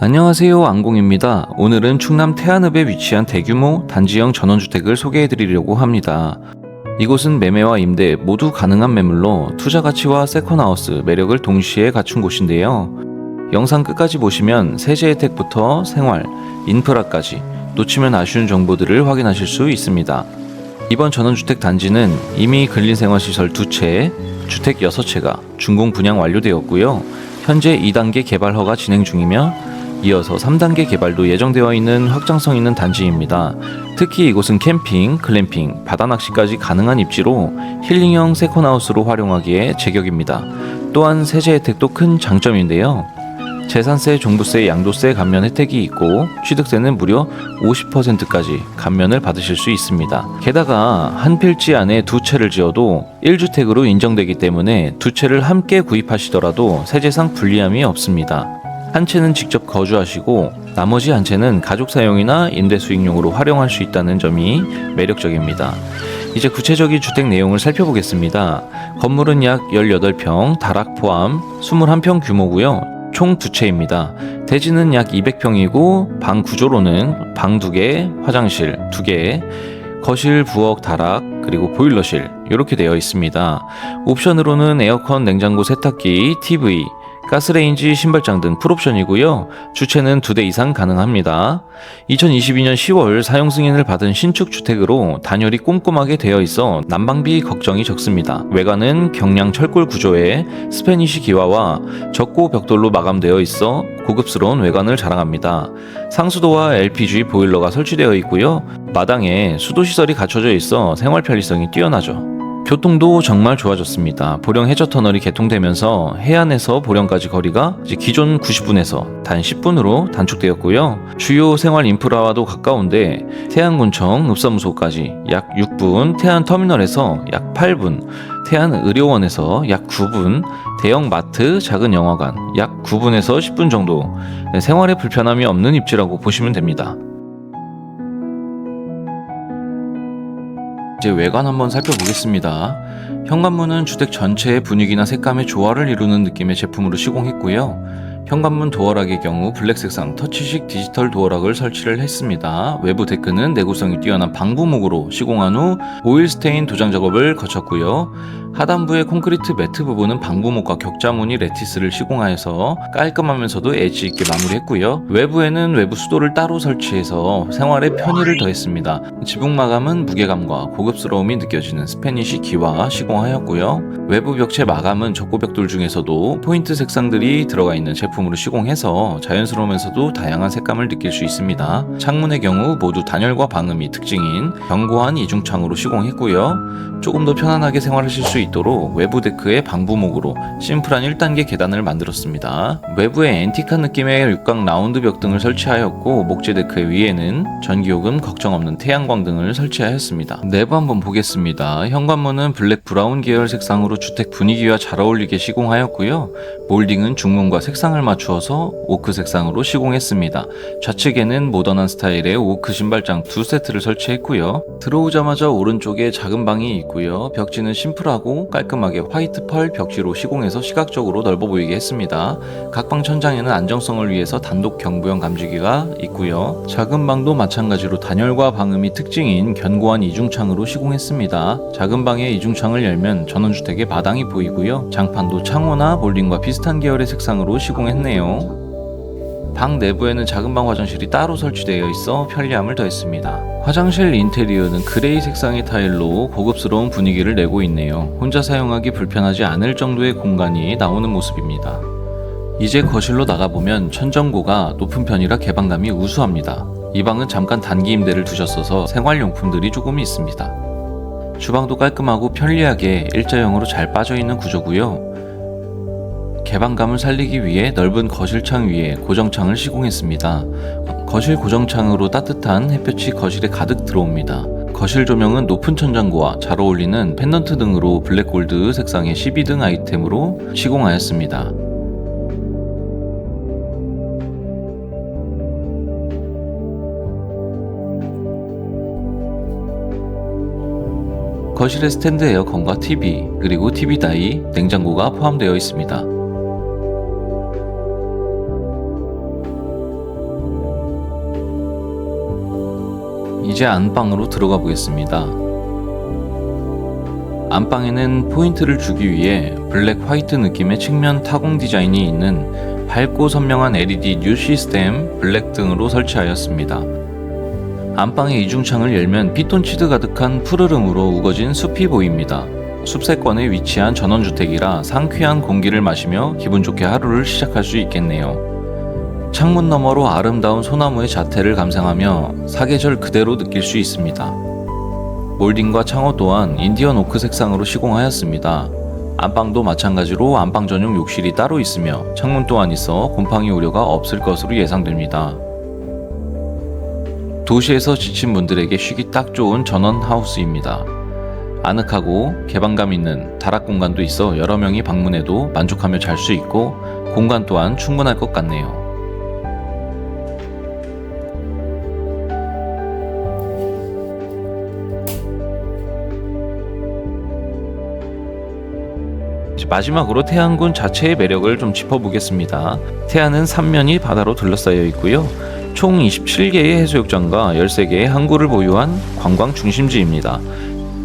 안녕하세요 안공입니다. 오늘은 충남 태안읍에 위치한 대규모 단지형 전원주택을 소개해드리려고 합니다. 이곳은 매매와 임대 모두 가능한 매물로 투자 가치와 세컨하우스 매력을 동시에 갖춘 곳인데요. 영상 끝까지 보시면 세제 혜택부터 생활, 인프라까지 놓치면 아쉬운 정보들을 확인하실 수 있습니다. 이번 전원주택 단지는 이미 근린생활시설 2채, 주택 6채가 준공 분양 완료되었고요. 현재 2단계 개발 허가 진행 중이며 이어서 3단계 개발도 예정되어 있는 확장성 있는 단지입니다. 특히 이곳은 캠핑, 글램핑, 바다 낚시까지 가능한 입지로 힐링형 세컨하우스로 활용하기에 제격입니다. 또한 세제 혜택도 큰 장점인데요. 재산세, 종부세, 양도세 감면 혜택이 있고 취득세는 무려 50%까지 감면을 받으실 수 있습니다. 게다가 한 필지 안에 두 채를 지어도 1주택으로 인정되기 때문에 두 채를 함께 구입하시더라도 세제상 불리함이 없습니다. 한 채는 직접 거주하시고 나머지 한 채는 가족 사용이나 임대 수익용으로 활용할 수 있다는 점이 매력적입니다. 이제 구체적인 주택 내용을 살펴보겠습니다. 건물은 약 18평, 다락 포함 21평 규모고요. 총 두 채입니다. 대지는 약 200평이고 방 구조로는 방 2개, 화장실 2개, 거실, 부엌, 다락, 그리고 보일러실 이렇게 되어 있습니다. 옵션으로는 에어컨, 냉장고, 세탁기, TV, 가스레인지, 신발장 등 풀옵션이고요. 주체는 두 대 이상 가능합니다. 2022년 10월 사용 승인을 받은 신축 주택으로 단열이 꼼꼼하게 되어 있어 난방비 걱정이 적습니다. 외관은 경량 철골 구조에 스페니시 기와와 적고 벽돌로 마감되어 있어 고급스러운 외관을 자랑합니다. 상수도와 LPG 보일러가 설치되어 있고요. 마당에 수도 시설이 갖춰져 있어 생활 편리성이 뛰어나죠. 교통도 정말 좋아졌습니다. 보령 해저 터널이 개통되면서 해안에서 보령까지 거리가 기존 90분에서 단 10분으로 단축되었고요. 주요 생활 인프라와도 가까운데 태안군청 읍사무소까지 약 6분, 태안 터미널에서 약 8분, 태안 의료원에서 약 9분, 대형 마트, 작은 영화관 약 9분에서 10분 정도 네, 생활에 불편함이 없는 입지라고 보시면 됩니다. 이제 외관 한번 살펴보겠습니다. 현관문은 주택 전체의 분위기나 색감의 조화를 이루는 느낌의 제품으로 시공했고요. 현관문 도어락의 경우 블랙 색상 터치식 디지털 도어락을 설치를 했습니다. 외부 데크는 내구성이 뛰어난 방부목으로 시공한 후 오일 스테인 도장 작업을 거쳤고요. 하단부의 콘크리트 매트 부분은 방부목과 격자무늬 레티스를 시공하여서 깔끔하면서도 엣지 있게 마무리했고요. 외부에는 외부 수도를 따로 설치해서 생활에 편의를 더했습니다. 지붕 마감은 무게감과 고급스러움이 느껴지는 스페니시 기와 시공하였고요. 외부 벽체 마감은 적고벽돌 중에서도 포인트 색상들이 들어가 있는 제품으로 시공해서 자연스러우면서도 다양한 색감을 느낄 수 있습니다. 창문의 경우 모두 단열과 방음이 특징인 견고한 이중창으로 시공했고요. 조금 더 편안하게 생활하실 수 있도록 외부 데크에 방부목으로 심플한 1단계 계단을 만들었습니다. 외부에 앤티카 느낌의 육각 라운드 벽 등을 설치하였고 목재 데크 위에는 전기요금 걱정 없는 태양광 등을 설치하였습니다. 내부 한번 보겠습니다. 현관문은 블랙 브라운 계열 색상으로 주택 분위기와 잘 어울리게 시공하였고요. 몰딩은 중문과 색상을 맞추어서 오크 색상으로 시공했습니다. 좌측에는 모던한 스타일의 오크 신발장 두 세트를 설치했고요. 들어오자마자 오른쪽에 작은 방이 있고요. 벽지는 심플하고 깔끔하게 화이트 펄 벽지로 시공해서 시각적으로 넓어 보이게 했습니다. 각 방 천장에는 안정성을 위해서 단독 경부형 감지기가 있고요. 작은 방도 마찬가지로 단열과 방음이 특징인 견고한 이중창으로 시공했습니다. 작은 방의 이중창을 열면 전원주택의 마당이 보이고요. 장판도 창호나 몰딩과 비슷한 계열의 색상으로 시공했네요. 방 내부에는 작은 방 화장실이 따로 설치되어 있어 편리함을 더했습니다. 화장실 인테리어는 그레이 색상의 타일로 고급스러운 분위기를 내고 있네요. 혼자 사용하기 불편하지 않을 정도의 공간이 나오는 모습입니다. 이제 거실로 나가보면 천정고가 높은 편이라 개방감이 우수합니다. 이 방은 잠깐 단기 임대를 두셨어서 생활용품들이 조금 있습니다. 주방도 깔끔하고 편리하게 일자형으로 잘 빠져있는 구조고요. 개방감을 살리기 위해 넓은 거실창 위에 고정창을 시공했습니다. 거실 고정창으로 따뜻한 햇볕이 거실에 가득 들어옵니다. 거실 조명은 높은 천장고와 잘 어울리는 펜던트 등으로 블랙골드 색상의 12등 아이템으로 시공하였습니다. 거실에 스탠드 에어컨과 TV, 그리고 TV 다이, 냉장고가 포함되어 있습니다. 이제 안방으로 들어가 보겠습니다. 안방에는 포인트를 주기 위해 블랙 화이트 느낌의 측면 타공 디자인이 있는 밝고 선명한 LED 뉴 시스템 블랙 등으로 설치하였습니다. 안방의 이중창을 열면 피톤치드 가득한 푸르름으로 우거진 숲이 보입니다. 숲세권에 위치한 전원주택이라 상쾌한 공기를 마시며 기분 좋게 하루를 시작할 수 있겠네요. 창문 너머로 아름다운 소나무의 자태를 감상하며 사계절 그대로 느낄 수 있습니다. 몰딩과 창호 또한 인디언 오크 색상으로 시공하였습니다. 안방도 마찬가지로 안방 전용 욕실이 따로 있으며 창문 또한 있어 곰팡이 우려가 없을 것으로 예상됩니다. 도시에서 지친 분들에게 쉬기 딱 좋은 전원 하우스입니다. 아늑하고 개방감 있는 다락 공간도 있어 여러 명이 방문해도 만족하며 잘 수 있고 공간 또한 충분할 것 같네요. 마지막으로 태안군 자체의 매력을 좀 짚어보겠습니다. 태안은 삼면이 바다로 둘러싸여 있고요. 총 27개의 해수욕장과 13개의 항구를 보유한 관광 중심지입니다.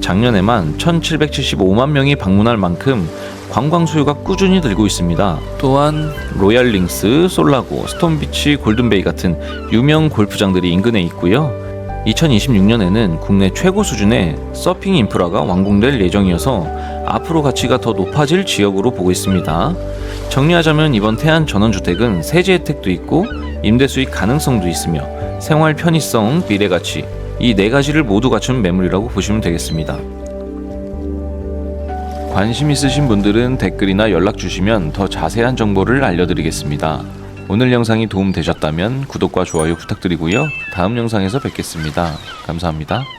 작년에만 1775만 명이 방문할 만큼 관광 수요가 꾸준히 늘고 있습니다. 또한 로얄링스, 솔라고, 스톤비치, 골든베이 같은 유명 골프장들이 인근에 있고요. 2026년에는 국내 최고 수준의 서핑 인프라가 완공될 예정이어서 앞으로 가치가 더 높아질 지역으로 보고 있습니다. 정리하자면 이번 태안 전원주택은 세제 혜택도 있고 임대 수익 가능성도 있으며 생활 편의성, 미래 가치 이 네 가지를 모두 갖춘 매물이라고 보시면 되겠습니다. 관심 있으신 분들은 댓글이나 연락 주시면 더 자세한 정보를 알려드리겠습니다. 오늘 영상이 도움되셨다면 구독과 좋아요 부탁드리고요. 다음 영상에서 뵙겠습니다. 감사합니다.